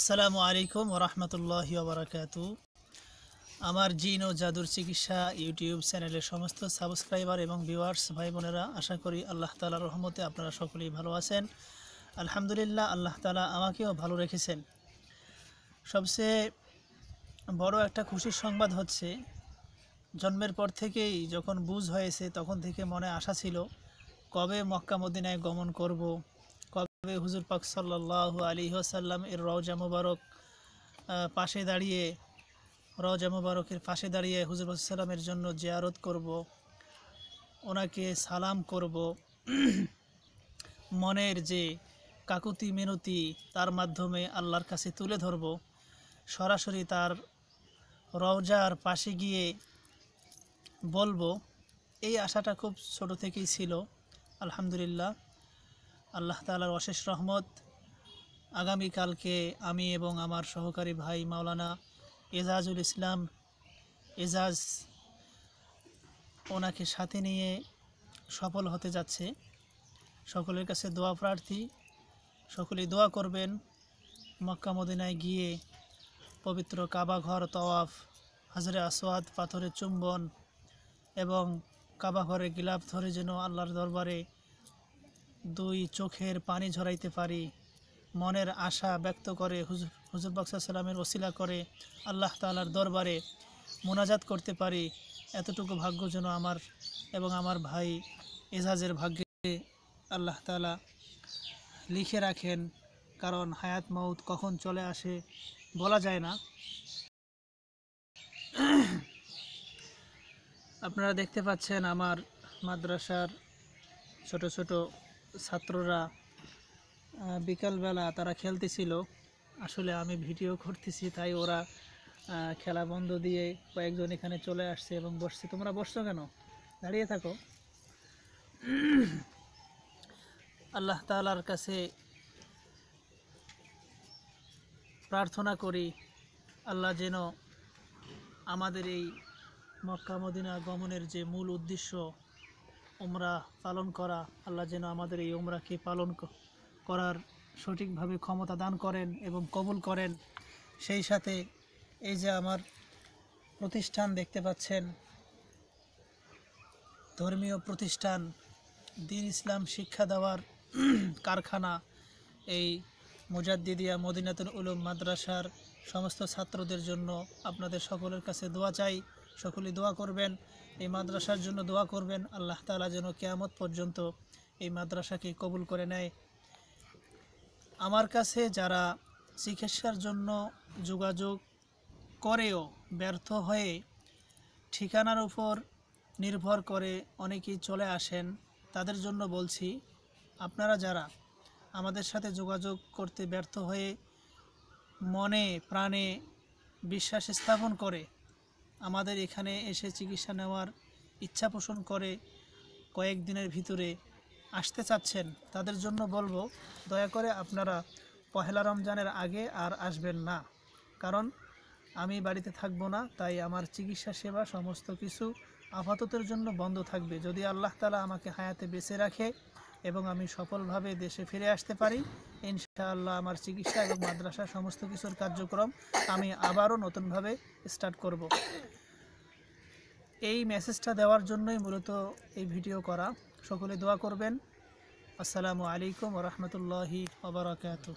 আসসালামু আলাইকুম ওরহমতুল্লাহি ওবরাকাত আমার জিন ও জাদুর চিকিৎসা ইউটিউব চ্যানেলের সমস্ত সাবস্ক্রাইবার এবং ভিউয়ার্স ভাই বোনেরা আশা করি আল্লাহ তালার রহমতে আপনারা সকলেই ভালো আছেন। আলহামদুলিল্লাহ, আল্লাহ তালা আমাকেও ভালো রেখেছেন। সবচেয়ে বড় একটা খুশির সংবাদ হচ্ছে, জন্মের পর থেকেই যখন বুঝ হয়েছে তখন থেকে মনে আশা ছিল, কবে মক্কা মদিনায় গমন করব হুজুর পাক সাল্লাহ আলী আসাল্লাম এর রওজা মুবারক পাশে দাঁড়িয়ে, রওজা মুবারকের পাশে দাঁড়িয়ে হুজুর সাল্লামের জন্য জিয়ারত করব, ওনাকে সালাম করব। মনের যে কাকুতি মিনতি, তার মাধ্যমে আল্লাহর কাছে তুলে ধরব। সরাসরি তার রওজার পাশে গিয়ে বলব, এই আশাটা খুব ছোট থেকেই ছিল, আলহামদুলিল্লাহ। আল্লাহ তালার অশেষ রহমত। আগামীকালকে আমি এবং আমার সহকারী ভাই মাওলানা এজাজুল ইসলাম, এজাজ ওনাকে সাথে নিয়ে সফল হতে যাচ্ছে। সকলের কাছে দোয়া প্রার্থী, সকলেই দোয়া করবেন। মক্কা মদিনায় গিয়ে পবিত্র কাবা ঘর, তওয়াফ, হাজরে আসওয়াদ, পাথরের চুম্বন এবং কাবা ঘরে গিলাপ ধরে যেন আল্লাহর দরবারে দুই চোখের পানি ঝরাইতে পারি। মনের আশা ব্যক্ত করে হুজুর হুজুর বাক্সা সাল্লামের ওসিলা করে আল্লাহ তালার দরবারে মোনাজাত করতে পারি। এতটুকু ভাগ্য যেন আমার এবং আমার ভাই এজাজের ভাগ্যে আল্লাহ তালা লিখে রাখেন, কারণ হায়াত মৌত কখন চলে আসে বলা যায় না। আপনারা দেখতে পাচ্ছেন আমার মাদ্রাসার ছোট ছোট ছাত্ররা বিকালবেলা তারা খেলতেছিল। আসলে আমি ভিডিও করতেছি, তাই ওরা খেলা বন্ধ দিয়ে কয়েকজন এখানে চলে আসছে এবং বসছে। তোমরা বসছো কেন? দাঁড়িয়ে থাকো। আল্লাহ তালার কাছে প্রার্থনা করি, আল্লাহ যেন আমাদের এই মক্কা মদিনা গমনের যে মূল উদ্দেশ্য উমরা পালন করা, আল্লাহ যেন আমাদের এই উমরাকে পালন করার সঠিকভাবে ক্ষমতা দান করেন এবং কবুল করেন। সেই সাথে এই যে আমার প্রতিষ্ঠান দেখতে পাচ্ছেন, ধর্মীয় প্রতিষ্ঠান, দিন ইসলাম শিক্ষা দেওয়ার কারখানা, এই মুজাদ্দিদিয়া মদিনাতুল উলুম মাদ্রাসার সমস্ত ছাত্রদের জন্য আপনাদের সকলের কাছে দোয়া চাই। সকলেই দোয়া করবেন। এই মাদ্রাসার জন্য দোয়া করবেন। আল্লাহ তাআলা যেন কেয়ামত পর্যন্ত এই মাদ্রাসাকে কবুল করে নেয়। আমার কাছে যারা চিকিৎসার জন্য যোগাযোগ করেও ব্যর্থ হয়ে ঠিকানার উপর নির্ভর করে অনেকেই চলে আসেন, তাদের জন্য বলছি, আপনারা যারা আমাদের সাথে যোগাযোগ করতে ব্যর্থ হয়ে মনে প্রাণে বিশ্বাস স্থাপন করে আমাদের এখানে এসে চিকিৎসা নেওয়ার ইচ্ছা পোষণ করে কয়েকদিনের ভিতরে আসতে চাচ্ছেন, তাদের জন্য বলব, দয়া করে আপনারা পহেলা রমজানের আগে আর আসবেন না। কারণ আমি বাড়িতে থাকব না, তাই আমার চিকিৎসা সেবা সমস্ত কিছু আপাততের জন্য বন্ধ থাকবে। যদি আল্লাহ তালা আমাকে হায়াতে বেঁচে রাখে এবং আমি সফলভাবে দেশে ফিরে আসতে পারি। ইনশাআল্লাহ আমার চিকিৎসা এবং মাদ্রাসা সমস্ত কিছুর কার্যক্রম আমি আবারও নতুনভাবে স্টার্ট করব। এই মেসেজটা দেওয়ার জন্যই মূলত এই ভিডিও করা। সকলে দোয়া করবেন। আসসালামু আলাইকুম রহমতুল্লাহি ওবরাকাতু